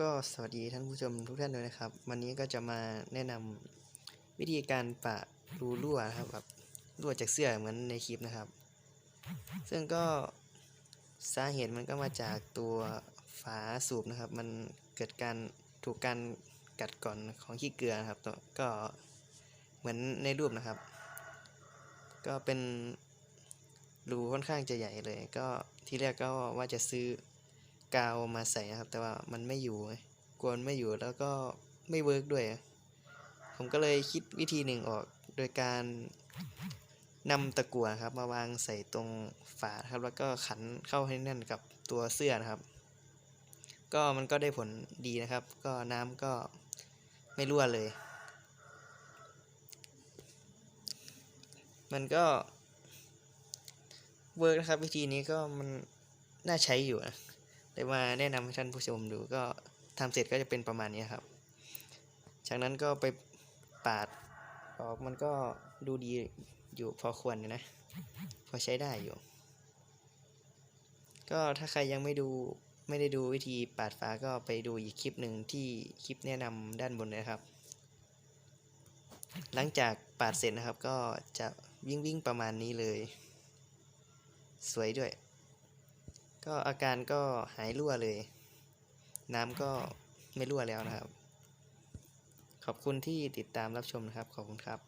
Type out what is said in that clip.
ก็สวัสดีท่านผู้ชมทุกท่านด้วยนะครับ วันนี้ก็จะมาแนะนำวิธีการปะรูรั่วนะครับแบบรั่วจากเสื้อเหมือนในคลิปนะครับ ซึ่งก็สาเหตุมันก็มาจากตัวฝาสูบนะครับ มันเกิดการถูกการกัดก่อนของขี้เกลือนะครับตัวก็เหมือนในรูปนะครับ ก็เป็นรูค่อนข้างจะใหญ่เลย ก็ที่แรกก็ว่าจะซื้อ กาวมาใส่นะครับ แต่ว่ามันไม่อยู่กวนไม่อยู่แล้วก็ไม่เวิร์กด้วย ผมก็เลยคิดวิธีหนึ่งออกโดยการนำตะกั่วครับ มาวางใส่ตรงฝาครับ แล้วก็ขันเข้าให้แน่นกับตัวเสื้อนะครับ ก็มันก็ได้ผลดีนะครับ ก็น้ำก็ไม่รั่วเลย มันก็เวิร์กนะครับ วิธีนี้ก็มันน่าใช้อยู่นะ เลยมาแนะนำให้ท่านผู้ชมดูก็ทำเสร็จก็จะเป็นประมาณนี้ครับ จากนั้นก็ไปปาดออกมันก็ดูดีอยู่พอควรนะ พอใช้ได้อยู่ ก็ถ้าใครยังไม่ดูไม่ได้ดูวิธีปาดฝาก็ไปดูอีกคลิปหนึ่งที่คลิปแนะนำด้านบนนะครับ หลังจากปาดเสร็จนะครับก็จะวิ่งวิ่งประมาณนี้เลย สวยด้วย ก็อาการก็หายรั่วเลย น้ำก็ไม่รั่วแล้วนะครับ ขอบคุณที่ติดตามรับชมนะครับ ขอบคุณครับ